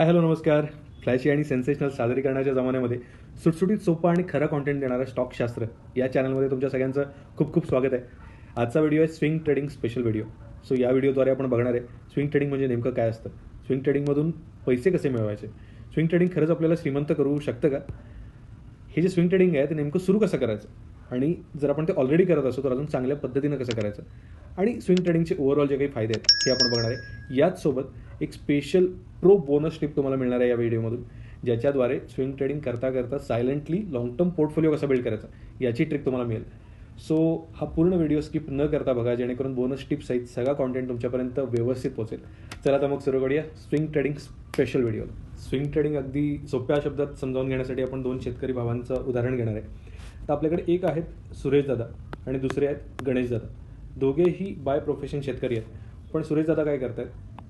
हाय hello नमस्कार. Flashy आणि sensational सादरीकरणाच्या जमान्यामध्ये सुटसुटीत सोपा आणि खरा कॉन्टेंट देणारा स्टॉक शास्त्र या चॅनलमध्ये तुमच्या सगळ्यांचं खूप खूप स्वागत आहे. आजचा व्हिडिओ आहे swing trading special video so या व्हिडिओद्वारे आपण बघणार आहे स्विंग ट्रेडिंग म्हणजे नेमकं काय असतं? स्विंग ट्रेडिंगमधून पैसे कसे मिळवायचे? स्विंग ट्रेडिंग खरंच आपल्याला श्रीमंत करू शकतं का? हे जे स्विंग ट्रेडिंग आहे ते नेमकं सुरू कसं करायचं? आणि जर आपण ते ऑलरेडी करत असू तर अजून चांगल्या पद्धतीनं कसं करायचं? आणि स्विंग ट्रेडिंगचे ओव्हरऑल जे काही फायदे आहेत हे आपण बघणार आहे. याचसोबत एक स्पेशल प्रो बोनस टिप तुम्हाला मिळणार आहे या व्हिडिओमधून ज्याच्याद्वारे स्विंग ट्रेडिंग करता करता सायलेंटली लॉंग टर्म पोर्टफोलिओ कसा बिल्ड करायचा याची ट्रिक तुम्हाला मिळेल. सो हा पूर्ण व्हिडिओ स्किप न करता बघा जेणेकरून बोनस टिप सहित सगळा कॉन्टेंट तुमच्यापर्यंत व्यवस्थित पोहोचेल. चला तर मग सुरू करूया swing trading special video swing trading अगदी सोप्या शब्दात समजावून घेण्यासाठी आपण दोन शेतकरी भावांचं उदाहरण घेणार आहे. तर आपल्याकडे एक आहेत सुरेश दादा आणि दुसरे आहेत गणेश दादा. दोघेही बाय प्रोफेशन शेतकरी आहेत. पण सुरेश दादा काय करतायत?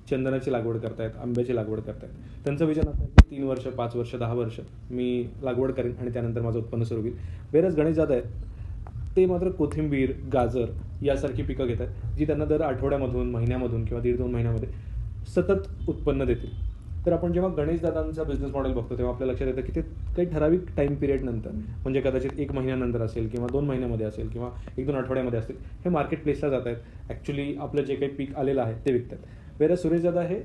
चंदनाची लागवड करतायत आंब्याची लागवड करतायत. त्यांचं विजन असं आहे की तीन वर्ष पाच वर्ष दहा वर्ष मी लागवड करेन आणि त्यानंतर माझं उत्पन्न सुरू होईल. बेरच गणेश दादा आहेत ते मात्र कोथिंबीर गाजर यासारखी पिकं घेत आहेत जी त्यांना दर आठवड्यामधून महिन्यामधून किंवा दीड दोन महिन्यामध्ये सतत उत्पन्न देतील. तर आपण जेव्हा गणेशदादांचा बिझनेस मॉडेल बघतो तेव्हा आपल्या लक्षात येतं की ते काही ठराविक टाईम पिरियड नंतर म्हणजे कदाचित एक महिन्यानंतर असेल किंवा दोन महिन्यामध्ये असेल किंवा एक दोन आठवड्यामध्ये असेल हे मार्केट प्लेसला जात आहेत. ॲक्च्युली आपलं जे काही पीक आलेलं आहे ते विकतात. वेरा सुरेशदादा हे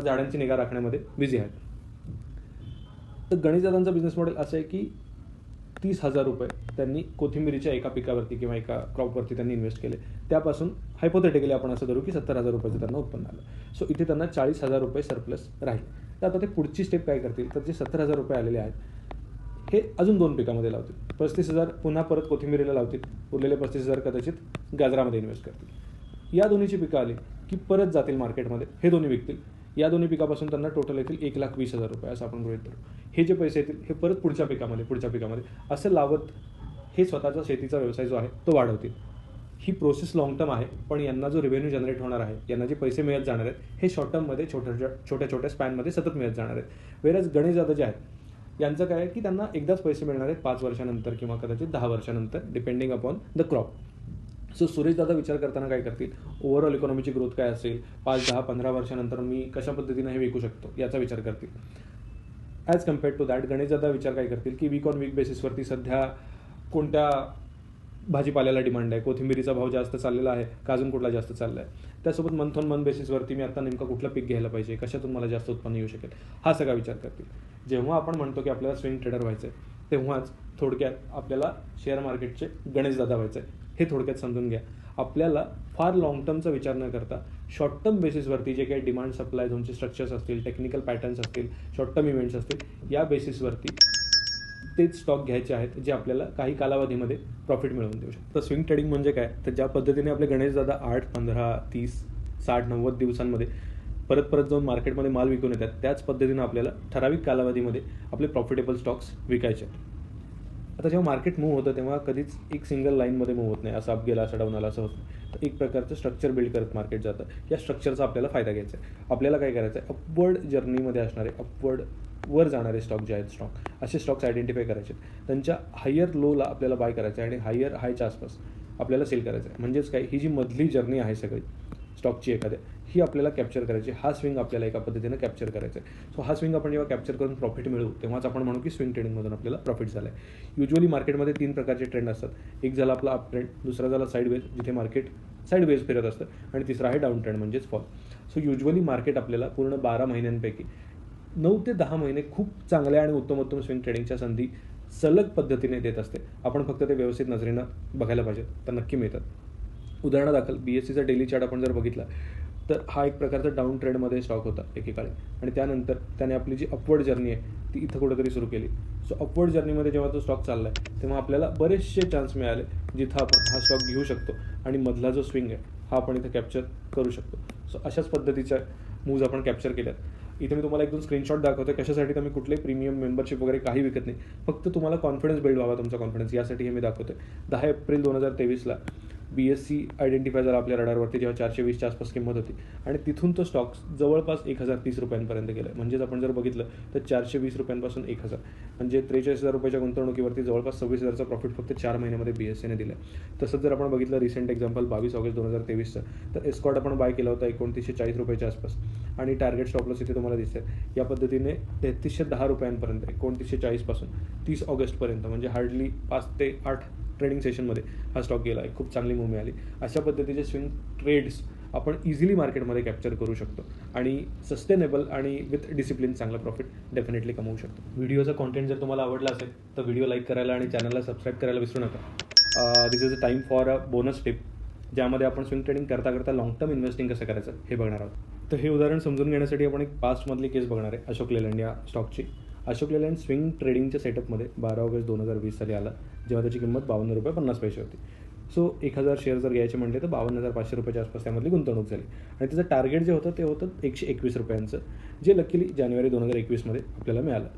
झाडांची निगा राखण्यामध्ये बिझी आहेत. तर गणेशदादांचा बिझनेस मॉडेल असं आहे की तीस हजार रुपये त्यांनी कोथिंबिरीच्या एका पिकावरती किंवा एका क्रॉपवरती त्यांनी इन्व्हेस्ट केले. त्यापासून हायपोथेटिकली आपण असं धरू की सत्तर हजार रुपयाचं त्यांना उत्पन्न आलं. सो इथे त्यांना चाळीस हजार रुपये सरप्लस राहील. तर आता ते पुढची स्टेप काय करतील? तर जे सत्तर हजार रुपये आलेले आहेत हे अजून दोन पिकामध्ये लावतील. पस्तीस हजार पुन्हा परत कोथिंबिरीला लावतील. उरलेले पस्तीस हजार कदाचित गाजरामध्ये इन्व्हेस्ट करतील. या दोन्हीची पिकं आली की परत जातील मार्केटमध्ये हे दोन्ही विकतील. या दोन्ही पिकापासून त्यांना टोटल येतील एक लाख वीस हजार रुपये असं आपण गृहित धरू. हे जे पैसे येतील हे परत पुढच्या पिकामध्ये पुढच्या पिकामध्ये. असं लावत हे स्वतःचा शेतीचा व्यवसाय जो आहे तो वाढवतील. ही प्रोसेस लाँग टर्म आहे पण यांना जो रेव्हेन्यू जनरेट होणार आहे यांना जे पैसे मिळत जाणार आहेत हे शॉर्ट टर्ममध्ये छोट्या छोट्या छोट्या स्पॅनमध्ये सतत मिळत जाणार आहेत. वेरच गणेश दादा जे आहेत यांचं काय आहे की त्यांना एकदाच पैसे मिळणार आहेत पाच वर्षानंतर किंवा कदाचित दहा वर्षानंतर depending upon the crop so Suresh दादा विचार करताना काय करतील? ओव्हरऑल इकॉनॉमीची ग्रोथ काय असेल? पाच दहा पंधरा वर्षानंतर मी कशा पद्धतीनं हे विकू शकतो? याचा विचार करतील. As compared to that Ganesh दादा विचार काय करतील की वीक ऑन वीक बेसिसवरती सध्या कोणत्या भाजीपाल्याला डिमांड आहे? कोथिंबिरीचा भाव जास्त चाललेला आहे का अजून कुठला जास्त चालला आहे त्यासोबत मंथ ऑन मंथ बेसिसवरती मी आता नेमका कुठलं पीक घ्यायला पाहिजे? कशातून मला जास्त उत्पन्न येऊ शकेल? हा सगळा विचार करतील. जेव्हा आपण म्हणतो की आपल्याला स्विंग ट्रेडर व्हायचं आहे तेव्हाच थोडक्यात आपल्याला शेअर मार्केटचे गणेश दादा व्हायचं आहे हे थोडक्यात समजून घ्या. आपल्याला फार लाँग टर्मचा विचार न करता शॉर्ट टर्म बेसिसवरती जे काही डिमांड सप्लाय झोनचे स्ट्रक्चर्स असतील टेक्निकल पॅटर्न्स असतील शॉर्ट टर्म इव्हेंट्स असतील या बेसिसवरती तेच स्टॉक घ्यायचे आहेत जे आपल्याला काही कालावधीमध्ये प्रॉफिट मिळवून देऊ शकतात. तर स्विंग ट्रेडिंग म्हणजे काय? तर ज्या पद्धतीने आपले गणेश दादा आठ पंधरा तीस साठ नव्वद दिवसांमध्ये परत परत जाऊन मार्केटमध्ये माल विकून येतात. त्याच पद्धतीनं आपल्याला ठराविक कालावधीमध्ये आपले प्रॉफिटेबल स्टॉक्स विकायचे आहेत. आता जेव्हा मार्केट मूव्ह होतं तेव्हा कधीच एक सिंगल लाईनमध्ये मूव्ह होत नाही. असं अप गेला असं डाऊन आला असं होत नाही. तर एक प्रकारचं स्ट्रक्चर बिल्ड करत मार्केट जातं. या स्ट्रक्चरचा आपल्याला फायदा घ्यायचा आहे. आपल्याला काय करायचं आहे? अपवर्ड जर्नीमध्ये असणारे अपवर्ड वर जाणारे स्टॉक जे आहेत स्टॉक असे स्टॉक्स आयडेंटिफाय करायचे आहेत. त्यांच्या हायर लोला आपल्याला बाय करायचं आहे आणि हायर हायच्या आसपास आपल्याला सेल करायचं आहे. म्हणजेच काय? ही जी मधली जर्नी आहे सगळी स्टॉकची एखाद्या ही आपल्याला कॅप्चर करायची. हा स्विंग आपल्याला एका पद्धतीनं कॅप्चर करायचा आहे सो हा स्विंग आपण जेव्हा कॅप्चर करून प्रॉफिट मिळवू तेव्हाच आपण म्हणू की स्विंग ट्रेडिंगमधून आपल्याला प्रॉफिट झालं आहे युजली मार्केटमध्ये तीन प्रकारचे ट्रेंड असतात. एक झाला आपला अप ट्रेंड दुसरा झाला साईड वेज जिथे मार्केट साईड वेज फिरत असतं. आणि तिसरा आहे डाऊन ट्रेंड म्हणजेच फॉल सो युजली मार्केट आपल्याला पूर्ण बारा महिन्यांपैकी नऊ ते दहा महिने खूप चांगल्या आणि उत्तम उत्तम स्विंग ट्रेडिंगच्या संधी सलग पद्धतीने देत असते. आपण फक्त ते व्यवस्थित नजरेनं बघायला पाहिजे तर नक्की मिळतात. उदाहरणादाखल बी एस सीचा डेली चार्ट आपण जर बघितला तर हा एक प्रकारचा डाऊन ट्रेंडमध्ये स्टॉक होता एकेकाळी. आणि त्यानंतर त्याने आपली जी अपवर्ड जर्नी आहे ती इथं कुठेतरी सुरू केली. सो अपवर्ड जर्नीमध्ये जेव्हा तो स्टॉक चालला आहे तेव्हा आपल्याला बरेचसे चान्स मिळाले जिथं आपण हा स्टॉक घेऊ शकतो आणि मधला जो स्विंग आहे हा आपण इथं कॅप्चर करू शकतो. सो अशाच पद्धतीच्या मूव्ज आपण कॅप्चर केल्यात. इथे मी तुम्हाला एक दोन स्क्रीनशॉट दाखवते कशासाठी तर कुठले प्रीमियम मेंबरशिप वगैरे काही विकत नाही. फक्त तुम्हाला कॉन्फिडन्स बिल्ड व्हावा तुमचा कॉन्फिडन्स यासाठी हे मी दाखवतो. दहा एप्रिल दोन हजार तेवीसला बी एस सी आयडेंटिफाय झाला आपल्या रडारवरती जेव्हा चारशे वीसच्या आसपास किंमत होती. आणि तिथून तो स्टॉक जवळपास एक हजार तीस रुपयांपर्यंत गेला आहे म्हणजेच आपण जर बघितलं तर चारशे वीस रुपयांपासून एक हजार. म्हणजे त्रेचाळीस हजार रुपयाच्या गुंतवणुकीवरती जवळपास सव्वीस हजारचा प्रॉफिट फक्त चार महिन्यामध्ये बी एस सीने दिला आहे तसंच जर आपण बघितलं रिसेंट एक्झाम्पल बावीस ऑगस्ट दोन हजार तेवीसचं तर एस्कॉट आपण बाय केला होता एकोणतीसशे चाळीस रुपयाच्या आसपास. आणि टार्गेट स्टॉपलॉस इथे तुम्हाला दिसते या पद्धतीने तेहतीसशे दहा रुपयांपर्यंत एकोणतीसशे चाळीसपासून तीस ऑगस्टपर्यंत म्हणजे हार्डली पाच ते आठ ट्रेडिंग सेशनमध्ये हा स्टॉक गेला आहे. खूप चांगली मूव्ह मिळाली अशा पद्धतीचे स्विंग ट्रेड्स आपण इझिली मार्केटमध्ये कॅप्चर करू शकतो. आणि सस्टेनेबल आणि विथ डिसिप्लिन चांगला प्रॉफिट डेफिनेटली कमवू शकतो. व्हिडिओचा कॉन्टेंट जर तुम्हाला आवडला असेल तर व्हिडिओ लाईक करायला आणि चॅनलला सबस्क्राईब करायला विसरू नका. This is a time for a bonus tip ज्यामध्ये आपण स्विंग ट्रेडिंग करता करता लॉंग टर्म इन्व्हेस्टिंग कसं करायचं हे बघणार आहोत. तर हे उदाहरण समजून घेण्यासाठी आपण एक पास्टमधली केस बघणार आहे अशोक लेलंड या स्टॉकची अशोक लेलँड स्विंग ट्रेडिंगच्या सेटअपमध्ये बारा ऑगस्ट दोन हजार वीस साली आला जेव्हा त्याची किंमत बावन्न रुपये पन्नास पैसे होती. सो एक हजार शेअर जर घ्यायचे म्हटले तर बावन्न हजार पाचशे रुपयाच्या आसपास त्यामधली गुंतवणूक झाली. आणि त्याचं टार्गेट जे होतं ते होतं एकशे एकवीस रुपयांचं जे लकीली जानेवारी दोन हजार एकवीसमध्ये आपल्याला मिळालं.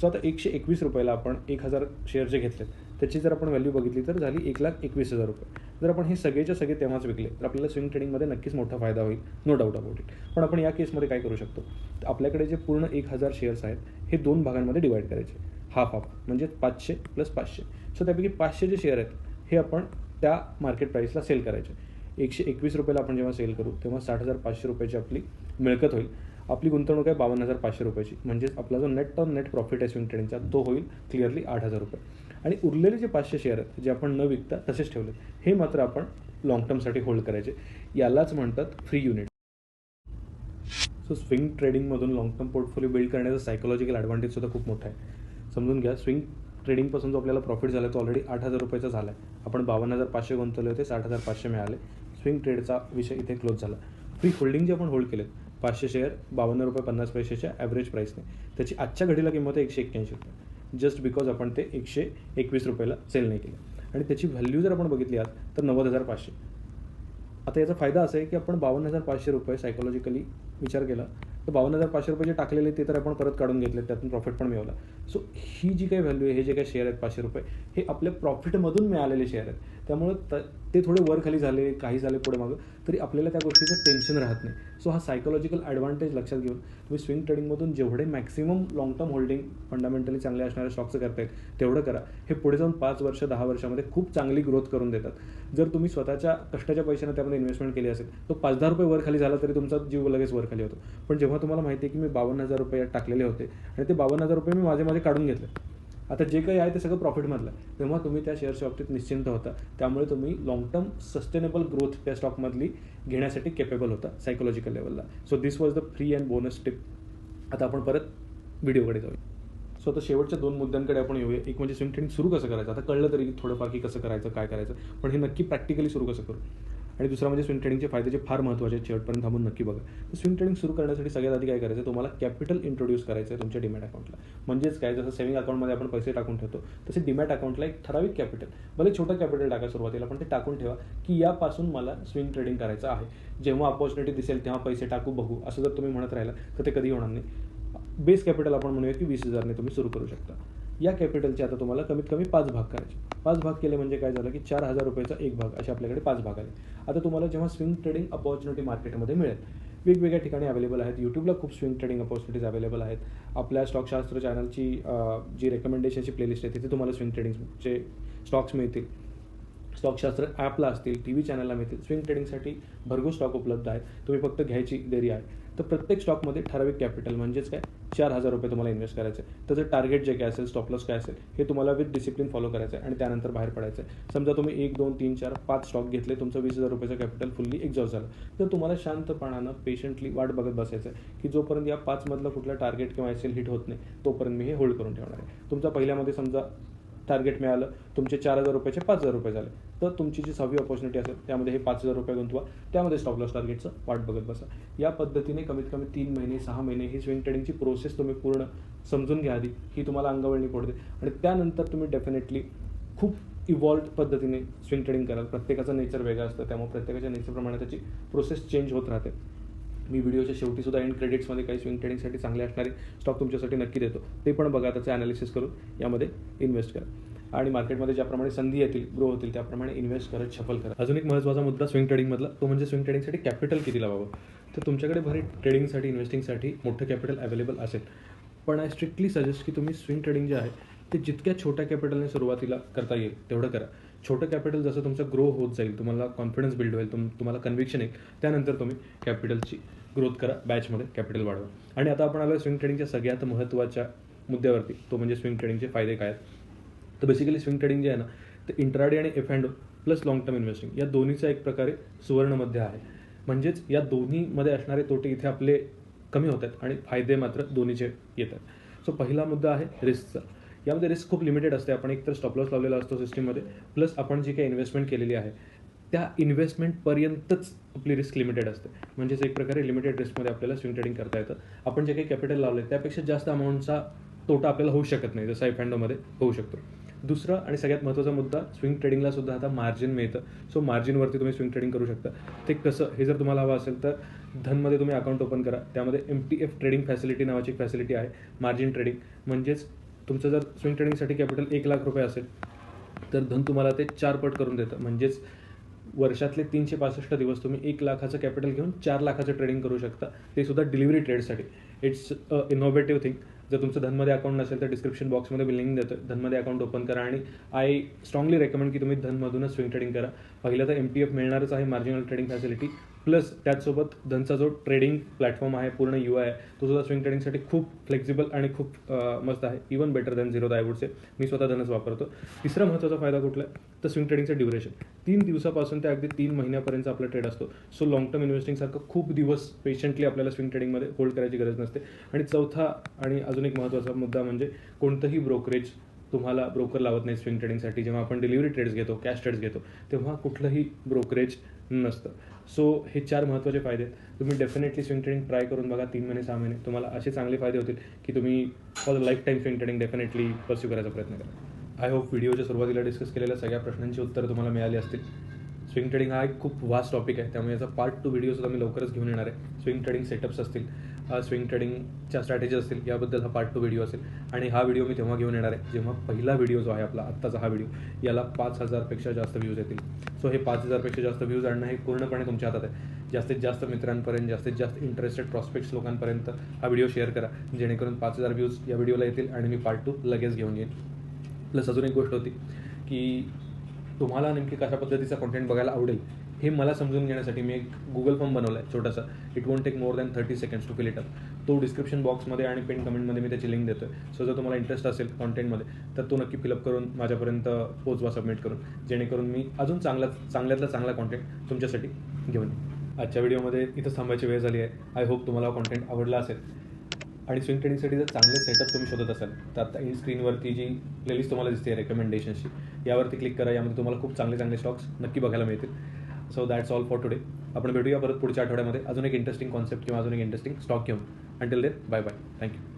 सो आता एकशे एकवीस रुपयाला आपण एक हजार शेअर जे घेतलेत त्याची जर आपण व्हॅल्यू बघितली तर झाली एक लाख एकवीस हजार रुपये. जर आपण हे सगळेच्या सगळे तेव्हाच विकले तर आपल्याला स्विंग ट्रेडिंगमध्ये नक्कीच मोठा फायदा होईल नो डाऊट अबाउट इट पण आपण या केसमध्ये काय करू शकतो? तर आपल्याकडे जे पूर्ण एक हजार शेअर्स आहेत हे दोन भागांमध्ये डिवाईड करायचे. हाफ हाफ म्हणजे पाचशे प्लस पाचशे. सो त्यापैकी पाचशे जे शेअर आहेत हे आपण त्या मार्केट प्राईसला सेल करायचे. एकशे एकवीस रुपयाला आपण जेव्हा सेल करू तेव्हा साठ हजार पाचशे रुपयाची आपली मिळकत होईल. आपली गुंतवणूक आहे बावन्न हजार पाचशे रुपयाची. म्हणजेच आपला जो नेट टर्म नेट प्रॉफिट आहे स्विंग ट्रेडिंगचा तो होईल क्लिअरली आठ हजार रुपये. आणि उरलेले जे पाचशे शेअर आहेत जे आपण न विकता तसेच ठेवले हे मात्र आपण लाँग टर्मसाठी होल्ड करायचे. यालाच म्हणतात फ्री युनिट सो स्विंग ट्रेडिंगमधून लाँग टर्म पोर्टफोलिओ बिल्ड करण्याचा सायकोलॉजिकल ॲडव्हान्टेजसुद्धा खूप मोठा आहे. समजून घ्या स्विंग ट्रेडिंगपासून जो आपल्याला प्रॉफिट झाला तो ऑलरेडी आठ हजार रुपयाचा झाला आहे आपण बावन्न हजार पाचशे गुंतवले होते साठ हजार पाचशे मिळाले. स्विंग ट्रेडचा विषय इथे क्लोज झाला. फ्री होल्डिंग जे आपण होल्ड केलेत पाचशे शेअर बावन्न रुपये पन्नास पैशाच्या ॲव्हरेज प्राईसने त्याची आजच्या घडीला किंमत आहे एकशे एक्क्याऐंशी रुपये. जस्ट बिकॉज आपण ते एकशे एकवीस रुपयाला सेल नाही केलं. आणि त्याची व्हॅल्यू जर आपण बघितली आहात तर नव्वद हजार पाचशे. आता याचा फायदा असा आहे की आपण बावन्न हजार पाचशे रुपये सायकोलॉजिकली विचार केला तर बावन्न हजार पाचशे रुपये जे टाकलेले ते तर आपण परत काढून घेतले त्यातून प्रॉफिट पण मिळवला. सो ही जी काही व्हॅल्यू आहे हे जे काही शेअर आहेत पाचशे रुपये हे आपल्या प्रॉफिटमधून मिळालेले शेअर आहेत. त्यामुळं त ते थोडे वर खाली झाले काही झाले पुढे मागं तरी आपल्याला त्या गोष्टीचं टेन्शन राहत नाही. सो हा सायकोलॉजिकल ॲडव्हान्टेज लक्षात घेऊन तुम्ही स्विंग ट्रेडिंगमधून जेवढे maximum long term holding fundamentally चांगले असणाऱ्या स्टॉक्सचं करतायत तेवढं करा. हे पुढे जाऊन पाच वर्ष दहा वर्षामध्ये खूप चांगली ग्रोथ करून देतात. जर तुम्ही स्वतःच्या कष्टाच्या पैशाने त्यामध्ये इन्व्हेस्टमेंट केली असेल तो पाच दहा रुपये वर खाली झाला तरी तुमचा जीव लगेच वर खाली होतो. पण जेव्हा तुम्हाला माहिती आहे की मी बावन्न हजार रुपये टाकलेले होते आणि ते बावन्न हजार रुपये मी माझे माझे काढून घेतले आता जे काही आहे ते सगळं प्रॉफिटमधलं आहे. तेव्हा तुम्ही त्या शेअरच्या बाबतीत निश्चिंत होता. त्यामुळे तुम्ही लॉंग टर्म सस्टेनेबल ग्रोथ त्या स्टॉकमधली घेण्यासाठी केपेबल होता सायकोलॉजिकल लेवलला so this was the free and bonus tip आता आपण परत व्हिडिओकडे जाऊया. सो आता शेवटच्या दोन मुद्द्यांकडे आपण येऊया. एक म्हणजे स्विम ट्रेनिंग सुरू कसं करायचं? आता कळलं तरी थोडंफार की कसं करायचं काय करायचं? पण हे नक्की प्रॅक्टिकली सुरू कसं करू? आणि दुसरा म्हणजे स्विंग ट्रेडिंगचे फायदे जे फार महत्त्वाचे आहेत. शेवटपर्यंत थांबून नक्की बघा. तर स्विंग ट्रेडिंग सुरू करण्यासाठी सगळ्यात आधी काय करायचं? आहे तुम्हाला कॅपिटल इंट्रोड्यूस करायचं आहे तुमच्या डिमॅट अकाउंटला म्हणजेच काय? जसं सेव्हिंग अकाउंटमध्ये आपण पैसे टाकून ठेवतो तसे डिमॅट अकाउंटला एक ठराविक कॅपिटल भले छोटं कॅपिटल टाका सुरुवातीला पण ते टाकून ठेवा की यापासून मला स्विंग ट्रेडिंग करायचं आहे. जेव्हा अपॉर्च्युनिटी दिसेल तेव्हा पैसे टाकू बघू. असं जर तुम्ही म्हणत राहिला तर ते कधी होणार नाही. बेस कॅपिटल आपण म्हणूया की वीस हजारने तुम्ही सुरू करू शकता. या कॅपिटलचे आता तुम्हाला कमीत कमी पाच भाग करायचे. पाच भाग केले म्हणजे काय झालं की चार हजार रुपयाचा एक भाग असे आपल्याकडे पाच भाग आले. आता तुम्हाला जेव्हा स्विंग ट्रेडिंग अपॉर्च्युनिटी मार्केटमध्ये मिळेल वेगवेगळ्या ठिकाणी अवेलेबल आहेत. यूट्यूबला खूप स्विंग ट्रेडिंग अपॉर्च्युनिटीज अवेलेबल आहेत. आपल्या स्टॉकशास्त्र चॅनलची जी रेकमेंडेशनची प्लेलिस्ट आहे तिथे तुम्हाला स्विंग ट्रेडिंगचे स्टॉक्स मिळतील. स्टॉकशास्त्र ॲपला असतील टी व्ही चॅनलला मिळतील. स्विंग ट्रेडिंगसाठी भरघोस स्टॉक उपलब्ध आहेत तुम्ही फक्त घ्यायची देरी आहे. तर प्रत्येक स्टॉकमध्ये ठराविक कॅपिटल म्हणजेच काय? चार हजार रुपये तुम्हाला इन्व्हेस्ट करायचे आहे. त्याचं टार्गेट जे काय असेल स्टॉपलॉस काय असेल हे तुम्हाला विथ डिसिप्लिन फॉलो करायचं आहे आणि त्यानंतर बाहेर पडायचं आहे. समजा तुम्ही एक दोन तीन चार पाच स्टॉक घेतले तुमचं वीस हजार रुपयाचं कॅपिटल फुल्ली एक्झॉस्ट झालं. तर तुम्हाला शांतपणानं पेशंटली वाट बघत बसायचं आहे की जोपर्यंत या पाचमधलं कुठलं टार्गेट किंवा एस हिट होत नाही तोपर्यंत मी हे होल्ड करून ठेवणार आहे. तुमचा पहिल्यामध्ये समजा टार्गेट मिळालं तुमचे चार हजार रुपयाचे पाच हजार रुपये झाले. तर तुमची जी सहावी ऑपॉर्च्युनिटी असेल त्यामध्ये हे पाच हजार रुपये गुंतवा. त्यामध्ये स्टॉप लॉस टार्गेटचं वाट बघत बसा. या पद्धतीने कमीत कमी तीन महिने सहा महिने ही स्विंग ट्रेडिंगची प्रोसेस तुम्ही पूर्ण समजून घ्या आधी. ही तुम्हाला अंगवळणी पडते आणि त्यानंतर तुम्ही डेफिनेटली खूप इव्हॉल्ड पद्धतीने स्विंग ट्रेडिंग कराल. प्रत्येकाचं नेचर वेगळं असतं. त्यामुळे प्रत्येकाच्या नेचरप्रमाणे त्याची प्रोसेस चेंज होत राहते. मी व्हिडिओच्या शेवटी सुद्धा एंड क्रेडिट्समध्ये काही स्विंग ट्रेडिंगसाठी चांगले असणारे स्टॉक तुमच्यासाठी नक्की देतो. ते पण बघा त्याचं ॲनालिसिस करून यामध्ये इन्व्हेस्ट करा. आणि मार्केटमध्ये ज्याप्रमाणे संधी येतील ग्रो होतील त्याप्रमाणे इन्व्हेस्ट करत छपल करा अजून एक महत्त्वाचा मुद्दा स्विंग ट्रेडिंगमधला तो म्हणजे स्विंग ट्रेडिंगसाठी कॅपिटल किती लावावं तर तुमच्याकडे भरी ट्रेडिंगसाठी इन्व्हेस्टिंगसाठी मोठं कॅपिटल अवेलेबल असेल पण आय स्ट्रिक्टली सजेस्ट की तुम्ही स्विंग ट्रेडिंग जे आहे ते जितक्या छोट्या कॅपिटलने सुरुवातीला करता येईल तेवढं करा. छोटं कॅपिटल जसं तुमचं ग्रो होत जाईल तुम्हाला कॉन्फिडन्स बिल्ड होईल तुम तुम्हाला कन्व्हिक्शन येईल त्यानंतर तुम्ही कॅपिटलची ग्रोथ करा बॅचमध्ये कॅपिटल वाढवा. आणि आता आपण आलो स्विंग ट्रेडिंगच्या सगळ्यात महत्त्वाच्या मुद्द्यावरती तो म्हणजे स्विंग ट्रेडिंगचे फायदे काय आहेत? तर बेसिकली स्विंग ट्रेडिंग जे आहे ना ते इंट्राडे आणि F and plus long term investing या दोन्हीचा एक प्रकारे सुवर्णमध्ये आहे. म्हणजेच या दोन्हीमध्ये असणारे तोटे इथे आपले कमी होत आहेत आणि फायदे मात्र दोन्हीचे येतात. सो पहिला मुद्दा आहे रिस्कचा यामध्ये रिस्क खूप लिमिटेड असते. आपण एकतर स्टॉपलॉस लावलेला असतो सिस्टीममध्ये प्लस आपण जी काही इन्व्हेस्टमेंट केलेली आहे त्या इन्व्हेस्टमेंटपर्यंतच आपली रिस्क लिमिटेड असते. म्हणजेच एक प्रकारे लिमिटेड रिस्कमध्ये आपल्याला स्विंग ट्रेडिंग करता येतं. आपण जे काही कॅपिटल लावले त्यापेक्षा जास्त अमाऊंटचा तोटा आपल्याला होऊ शकत नाही जसं एफँडोमध्ये होऊ शकतो. दुसरा आणि सगळ्यात महत्त्वाचा मुद्दा स्विंग ट्रेडिंगला सुद्धा आता मार्जिन मिळतं. सो मार्जिनवरती तुम्ही स्विंग ट्रेडिंग करू शकता. ते कसं? हे जर तुम्हाला हवं असेल तर धनमध्ये तुम्ही अकाउंट ओपन करा. त्यामध्ये M T F trading facility नावाची फॅसिलिटी आहे मार्जिन ट्रेडिंग म्हणजेच तुमचं जर स्विंग ट्रेडिंगसाठी कॅपिटल एक लाख रुपये असेल तर धन तुम्हाला ते चार पट करून देतं. म्हणजेच वर्षातले तीनशे पासष्ट दिवस तुम्ही एक लाखाचं कॅपिटल घेऊन चार लाखाचं ट्रेडिंग करू शकता. ते सुद्धा डिलिव्हरी ट्रेडसाठी इट्स अ इनोव्हेटिव्ह थिंग जर तुमचं धनमध्ये अकाउंट नसेल तर डिस्क्रिप्शन बॉक्समध्ये मी लिंक देतो धनमध्ये अकाउंट ओपन करा आणि आय स्ट्रॉंगली रेकमेंड की तुम्ही धनमधूनच स्विंग ट्रेडिंग करा. पहिलं तर एम पी एफ मिळणारच आहे मार्जिनल ट्रेडिंग फॅसिलिटी प्लस त्याचसोबत धनचा जो ट्रेडिंग प्लॅटफॉर्म आहे पूर्ण यू आहे तो सुद्धा स्विंग ट्रेडिंगसाठी खूप फ्लेक्झिबल आणि खूप मस्त आहे. Even better than zero I would मी स्वतः धनच वापरतो. तिसरा महत्त्वाचा फायदा कुठला आहे? तर स्विंग ट्रेडिंगचं ड्युरेशन तीन दिवसापासून ते अगदी तीन महिन्यापर्यंत आपला ट्रेड असतो. सो लॉंग टर्म इन्व्हेस्टिंगसारखं खूप दिवस पेशंटली आपल्याला स्विंग ट्रेडिंगमध्ये होल्ड करायची गरज नसते. आणि चौथा आणि अजून एक महत्त्वाचा मुद्दा म्हणजे कोणतंही ब्रोकरेज तुम्हाला ब्रोकर लावत नाही स्विंग ट्रेडिंगसाठी जेव्हा आपण डिलिव्हरी ट्रेड्स घेतो कॅश ट्रेड्स घेतो तेव्हा कुठलंही ब्रोकरेज नसतं. सो हे चार महत्त्वाचे फायदे आहेत. तुम्ही डेफिनेटली स्विंग ट्रेडिंग ट्राय करून बघा तीन महिने सहा महिने. तुम्हाला असे चांगले फायदे होतील की तुम्ही for life time swing trading definitely pursue करायचा प्रयत्न करा. आय होप व्हिडिओच्या सुरुवातीला डिस्कस केलेल्या सगळ्या प्रश्नांची उत्तरं तुम्हाला मिळाली असतील. स्विंग ट्रेडिंग हा एक खूप वास्ट टॉपिक आहे. त्यामुळे याचा पार्ट टू व्हिडिओसुद्धा मी लवकरच घेऊन येणार आहे. स्विंग ट्रेडिंग सेटअप्स असतील. स्विंग ट्रेडिंगच्या स्ट्रॅटेजी असतील याबद्दल हा पार्ट टू व्हिडिओ असेल. आणि हा व्हिडिओ मी तेव्हा घेऊन येणार आहे जेव्हा पहिला व्हिडिओ जो आहे आपला आत्ताचा हा व्हिडिओ याला पाच हजारपेक्षा जास्त व्ह्यूज येतील. सो हे पाच हजारपेक्षा जास्त व्ह्यूज आणणं हे पूर्णपणे तुमच्या हातात आहे. जास्तीत जास्त मित्रांपर्यंत जास्तीत जास्त इंटरेस्टेड प्रॉस्पेक्ट्स लोकांपर्यंत हा व्हिडिओ शेअर करा. जेणेकरून पाच हजार व्ह्यूज या व्हिडिओला येतील आणि मी पार्ट टू लगेच घेऊन येईन प्लस अजून एक गोष्ट होती की तुम्हाला नेमकी कशा पद्धतीचा कॉन्टेंट बघायला आवडेल हे मला समजून घेण्यासाठी मी एक गुगल फॉर्म बनवला आहे छोटासा. It won't take more than thirty seconds to fill it up तो डिस्क्रिप्शन बॉक्समध्ये आणि पिन कमेंटमध्ये मी त्याची लिंक देतो आहे सो जर तुम्हाला इंटरेस्ट असेल कॉन्टेंटमध्ये तर तो नक्की फिलअप करून माझ्यापर्यंत पोचवा सबमिट करून. जेणेकरून मी अजून चांगला चांगल्यातला चांगला कॉन्टेंट तुमच्यासाठी घेऊन आजच्या व्हिडिओमध्ये इथं थांबायची वेळ झाली आहे. आय होप तुम्हाला कॉन्टेंट आवडला असेल. आणि स्विंग ट्रेडिंगसाठी जर चांगले सेटअप तुम्ही शोधत असाल तर आता इन स्क्रीनवरती जी प्लेलिस्ट तुम्हाला दिसते रेकमेंडेशनची यावरती क्लिक करा. यामध्ये तुम्हाला खूप चांगले चांगले स्टॉक्स नक्की बघायला मिळतील. So that's all for today आपण भेटूया परत पुढच्या आठवड्यामध्ये. अजून एक इंटरेस्टिंग कॉन्सेप्ट किंवा अजून एक इंटरेस्टिंग स्टॉक घेऊन. Until then bye bye thank you